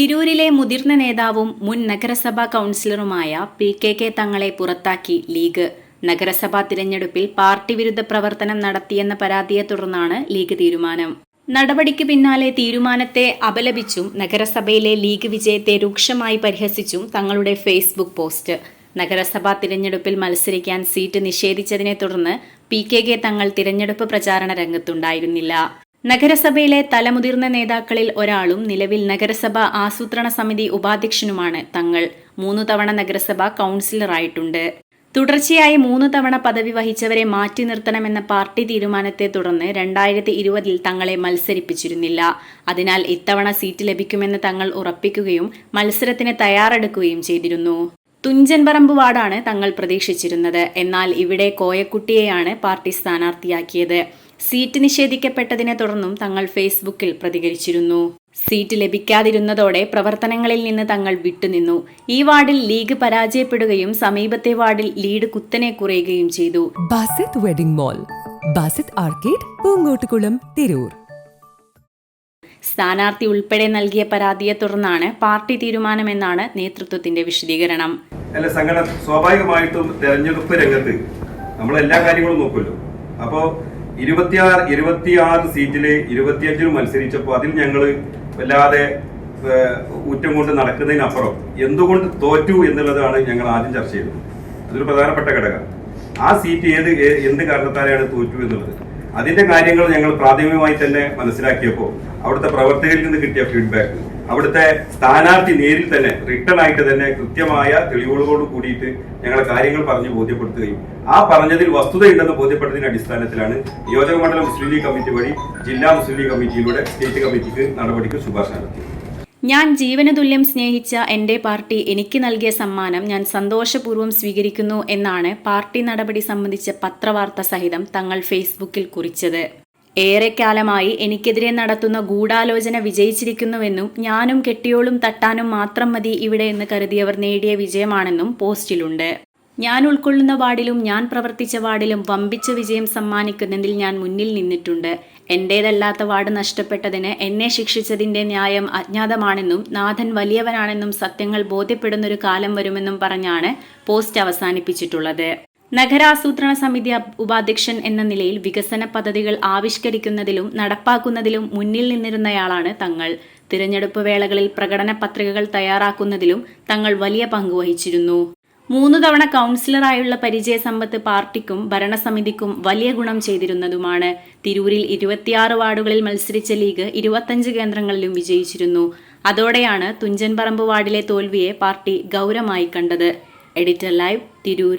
തിരൂരിലെ മുതിർന്ന നേതാവും മുൻ നഗരസഭാ കൗൺസിലറുമായ പി കെ കെ തങ്ങളെ പുറത്താക്കി ലീഗ്. നഗരസഭാ തിരഞ്ഞെടുപ്പിൽ പാർട്ടി വിരുദ്ധ പ്രവർത്തനം നടത്തിയെന്ന പരാതിയെ തുടർന്നാണ് ലീഗ് തീരുമാനം. നടപടിക്ക് പിന്നാലെ തീരുമാനത്തെ അപലപിച്ചും നഗരസഭയിലെ ലീഗ് വിജയത്തെ രൂക്ഷമായി പരിഹസിച്ചും തങ്ങളുടെ ഫേസ്ബുക്ക് പോസ്റ്റ്. നഗരസഭാ തിരഞ്ഞെടുപ്പിൽ മത്സരിക്കാൻ സീറ്റ് നിഷേധിച്ചതിനെ തുടർന്ന് പി കെ കെ തങ്ങൾ തിരഞ്ഞെടുപ്പ് പ്രചാരണ രംഗത്തുണ്ടായിരുന്നില്ല. നഗരസഭയിലെ തലമുതിർന്ന നേതാക്കളിൽ ഒരാളും നിലവിൽ നഗരസഭ ആസൂത്രണ സമിതി ഉപാധ്യക്ഷനുമാണ് തങ്ങൾ. മൂന്നു തവണ നഗരസഭ കൗൺസിലറായിട്ടുണ്ട്. തുടർച്ചയായി മൂന്ന് തവണ പദവി വഹിച്ചവരെ മാറ്റി നിർത്തണമെന്ന പാർട്ടി തീരുമാനത്തെ തുടർന്ന് രണ്ടായിരത്തി ഇരുപതിൽ തങ്ങളെ മത്സരിപ്പിച്ചിരുന്നില്ല. അതിനാൽ ഇത്തവണ സീറ്റ് ലഭിക്കുമെന്ന് തങ്ങൾ ഉറപ്പിക്കുകയും മത്സരത്തിന് തയ്യാറെടുക്കുകയും ചെയ്തിരുന്നു. തുഞ്ചൻപറമ്പ് വാർഡാണ് തങ്ങൾ പ്രതീക്ഷിച്ചിരുന്നത്. എന്നാൽ ഇവിടെ കോയക്കുട്ടിയെയാണ് പാർട്ടി സ്ഥാനാർത്ഥിയാക്കിയത്. സീറ്റ് നിഷേധിക്കപ്പെട്ടതിനെ തുടർന്നും തങ്ങൾ ഫേസ്ബുക്കിൽ പ്രതികരിച്ചിരുന്നു. സീറ്റ് ലഭിക്കാതിരുന്നതോടെ പ്രവർത്തനങ്ങളിൽ നിന്ന് തങ്ങൾ വിട്ടുനിന്നു. ഈ വാർഡിൽ ലീഗ് പരാജയപ്പെടുകയും സമീപത്തെ വാർഡിൽ ലീഡ് കുത്തനെ കുറയുകയും ചെയ്തു. Basith wedding mall Basith arcade Poonkottukulam Tirur. സ്ഥാനാർത്ഥി ഉൾപ്പെടെ നൽകിയ പരാതിയെ തുടർന്നാണ് പാർട്ടി തീരുമാനമെന്നാണ് നേതൃത്വത്തിന്റെ വിശദീകരണം. അല്ല സംഘടന സ്വാഭാവികമായിട്ടും തെരഞ്ഞെടുപ്പ് രംഗത്ത് നമ്മൾ എല്ലാ കാര്യങ്ങളും നോക്കുമല്ലോ. അപ്പോ ഇരുപത്തിയാറ് ഇരുപത്തിയാറ് സീറ്റിൽ ഇരുപത്തിയഞ്ചിന് മത്സരിച്ചപ്പോൾ അതിൽ ഞങ്ങൾ വല്ലാതെ ഊറ്റം കൊണ്ട് നടക്കുന്നതിനപ്പുറം എന്തുകൊണ്ട് തോറ്റു എന്നുള്ളതാണ് ഞങ്ങൾ ആദ്യം ചർച്ച ചെയ്തത്. അതൊരു പ്രധാനപ്പെട്ട ഘടകം. ആ സീറ്റ് ഏത് എന്ത് കാരണത്താലാണ് തോറ്റു എന്നുള്ളത്. അതിന്റെ കാര്യങ്ങൾ ഞങ്ങൾ പ്രാഥമികമായി തന്നെ മനസ്സിലാക്കിയപ്പോൾ അവിടുത്തെ പ്രവർത്തകരിൽ നിന്ന് കിട്ടിയ ഫീഡ്ബാക്ക് അവിടുത്തെ സ്ഥാനാർത്ഥി നേരിൽ തന്നെ റിട്ടേൺ ആയിട്ട് തന്നെ കൃത്യമായ തെളിവുകളോട് കൂടിയിട്ട് ഞങ്ങളെ കാര്യങ്ങൾ പറഞ്ഞു ബോധ്യപ്പെടുത്തുകയും ആ പറഞ്ഞതിൽ വസ്തുതയുണ്ടെന്ന് ബോധ്യപ്പെട്ടതിന്റെ അടിസ്ഥാനത്തിലാണ് നിയോജക മണ്ഡലം മുസ്ലിം ലീഗ് കമ്മിറ്റി വഴി ജില്ലാ മുസ്ലിം ലീഗ് കമ്മിറ്റിയിലൂടെ സ്റ്റേറ്റ് കമ്മിറ്റിക്ക് നടപടിക്ക് ശുപാർശ നടത്തിയത് ഞാൻ ജീവനതുല്യം സ്നേഹിച്ച എന്റെ പാർട്ടി എനിക്ക് നൽകിയ സമ്മാനം ഞാൻ സന്തോഷപൂർവം സ്വീകരിക്കുന്നു എന്നാണ് പാർട്ടി നടപടി സംബന്ധിച്ച പത്രവാർത്ത സഹിതം തങ്ങൾ ഫേസ്ബുക്കിൽ കുറിച്ചത്. ഏറെക്കാലമായി എനിക്കെതിരെ നടത്തുന്ന ഗൂഢാലോചന വിജയിച്ചിരിക്കുന്നുവെന്നും ഞാനും കെട്ടിയോളും തട്ടാനും മാത്രം മതി ഇവിടെ എന്ന് കരുതിയവർ നേടിയ വിജയമാണെന്നും പോസ്റ്റിലുണ്ട്. ഞാൻ ഉൾക്കൊള്ളുന്ന വാർഡിലും ഞാൻ പ്രവർത്തിച്ച വാർഡിലും വമ്പിച്ച വിജയം സമ്മാനിക്കുന്നതിൽ ഞാൻ മുന്നിൽ നിന്നിട്ടുണ്ട്. എന്റേതല്ലാത്ത വാർഡ് നഷ്ടപ്പെട്ടതിന് എന്നെ ശിക്ഷിച്ചതിന്റെ ന്യായം അജ്ഞാതമാണെന്നും നാഥൻ വലിയവനാണെന്നും സത്യങ്ങൾ ബോധ്യപ്പെടുന്നൊരു കാലം വരുമെന്നും പറഞ്ഞാണ് പോസ്റ്റ് അവസാനിപ്പിച്ചിട്ടുള്ളത്. നഗരാസൂത്രണ സമിതി ഉപാധ്യക്ഷൻ എന്ന നിലയിൽ വികസന പദ്ധതികൾ ആവിഷ്കരിക്കുന്നതിലും നടപ്പാക്കുന്നതിലും മുന്നിൽ നിന്നിരുന്നയാളാണ് തങ്ങൾ. തിരഞ്ഞെടുപ്പ് വേളകളിൽ പ്രകടന പത്രികകൾ തയ്യാറാക്കുന്നതിലും തങ്ങൾ വലിയ പങ്ക് വഹിച്ചിരുന്നു. മൂന്നു തവണ കൗൺസിലറായുള്ള പരിചയസമ്പത്ത് പാർട്ടിക്കും ഭരണസമിതിക്കും വലിയ ഗുണം ചെയ്തിരുന്നതുമാണ്. തിരൂരിൽ ഇരുപത്തിയാറ് വാർഡുകളിൽ മത്സരിച്ച ലീഗ് ഇരുപത്തഞ്ച് കേന്ദ്രങ്ങളിലും വിജയിച്ചിരുന്നു. അതോടെയാണ് തുഞ്ചൻപറമ്പ് വാർഡിലെ തോൽവിയെ പാർട്ടി ഗൗരവമായി കണ്ടത്. Editor live Tirur